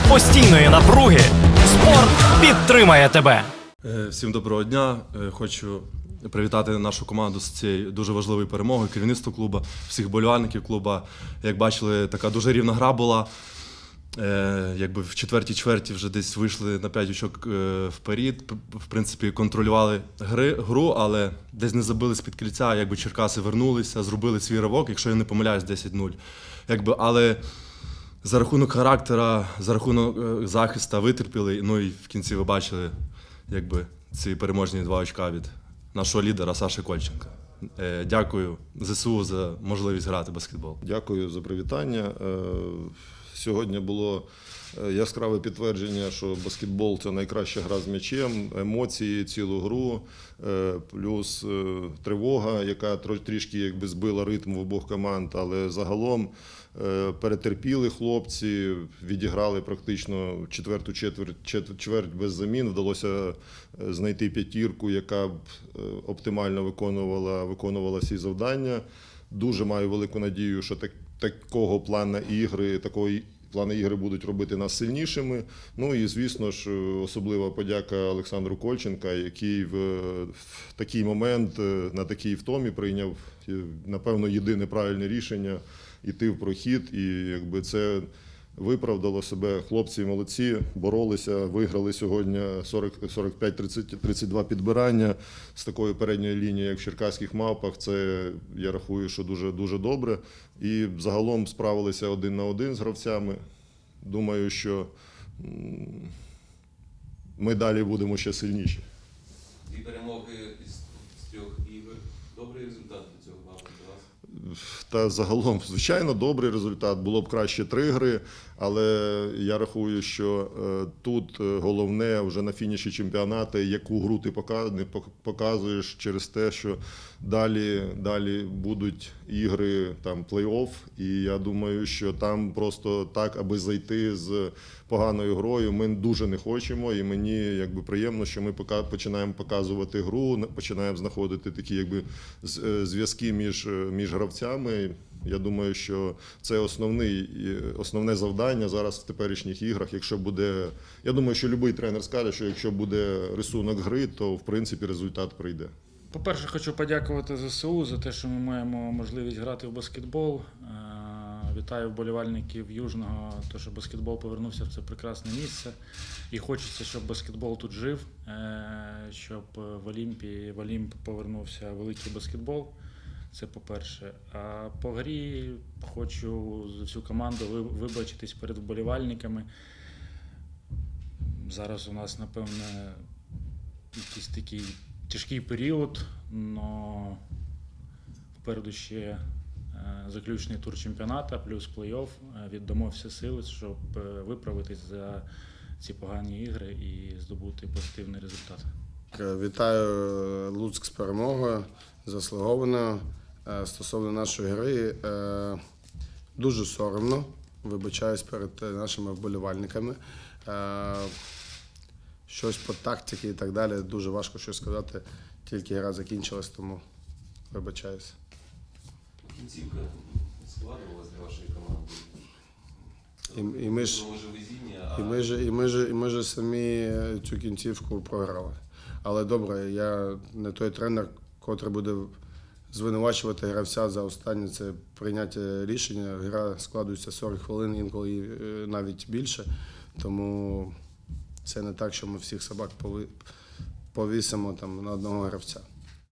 серед постійної напруги спорт підтримає тебе. Е, Всім доброго дня. Е, Хочу привітати нашу команду з цією дуже важливою перемогою, керівництво клубу, всіх болівальників клубу. Як бачили, така дуже рівна гра була. Е, Якби в четвертій чверті вже десь вийшли на 5 очок вперед. В принципі, контролювали гри, гру, але десь не забили з-під кільця. Якби Черкаси вернулися, зробили свій ривок, якщо я не помиляюсь, 10-0. Якби, але за рахунок характера, за рахунок е, захисту витерпіли. Ну і в кінці ви бачили, якби ці переможні два очка від нашого лідера Саші Кольченка. Е, Дякую ЗСУ за можливість грати в баскетбол. Дякую за привітання. Сьогодні було е, яскраве підтвердження, що баскетбол це найкраща гра з м'ячем, емоції, цілу гру, е, плюс е, тривога, яка трішки якби збила ритм в обох команд, але загалом перетерпіли хлопці, відіграли практично четверту четверть, чет- чверть без замін. Вдалося знайти п'ятірку, яка б оптимально виконувала, виконувала всі завдання. Дуже маю велику надію, що так, такого плану ігри, такої плани ігри будуть робити нас сильнішими. Ну і звісно ж, особлива подяка Олександру Кольченка, який в, в такий момент е, на такій втомі прийняв е, напевно єдине правильне рішення йти в прохід. І якби це виправдало себе. Хлопці молодці, боролися, виграли сьогодні 40, 45 30, 32 підбирання з такої передньої лінії, як в черкаських мавпах. Це я рахую, що дуже дуже добре. І загалом справилися один на один з гравцями. Думаю, що ми далі будемо ще сильніші. Та загалом, звичайно, добрий результат. Було б краще три гри, але я рахую, що е, тут е, головне вже на фініші чемпіонату, яку гру ти показуєш через те, що далі, далі будуть ігри там плей-офф. І я думаю, що там просто так, аби зайти з поганою грою, ми дуже не хочемо. І мені якби приємно, що ми починаємо показувати гру, починаємо знаходити такі якби е, зв'язки між, між гравцями. Я думаю, що це основний, основне завдання зараз в теперішніх іграх. Якщо буде, я думаю, що будь-який тренер скаже, що якщо буде рисунок гри, то в принципі результат прийде. По-перше, хочу подякувати ЗСУ за те, що ми маємо можливість грати в баскетбол. Е, Вітаю вболівальників Южного, то що баскетбол повернувся в це прекрасне місце. І хочеться, щоб баскетбол тут жив, е, щоб в Олімпії в Олімп повернувся великий баскетбол. Це по-перше. А по грі хочу за всю команду ви- вибачитись перед вболівальниками. Зараз у нас, напевне, якийсь такий тяжкий період, але впереду ще е, заключний тур чемпіонату, плюс плей-офф. Е, Віддамо всі сили, щоб е, виправитись за ці погані ігри і здобути позитивний результат. Вітаю Луцьк з перемогою заслуговано. Е, Стосовно нашої гри, е, дуже соромно. Вибачаюсь перед е, нашими вболівальниками. Щось по тактиці і так далі. Дуже важко щось сказати. Тільки гра закінчилась, тому вибачаюсь. Кінцівка складувалась для вашої команди. І- і ми ж- І ми ж, і ми ж, і ми ж самі цю кінцівку програли. Але добре, я не той тренер, котрий буде звинувачувати гравця за останнє це прийняття рішення. Гра складується 40 хвилин, інколи е, навіть більше. Тому це не так, що ми всіх собак повисимо там на одного гравця.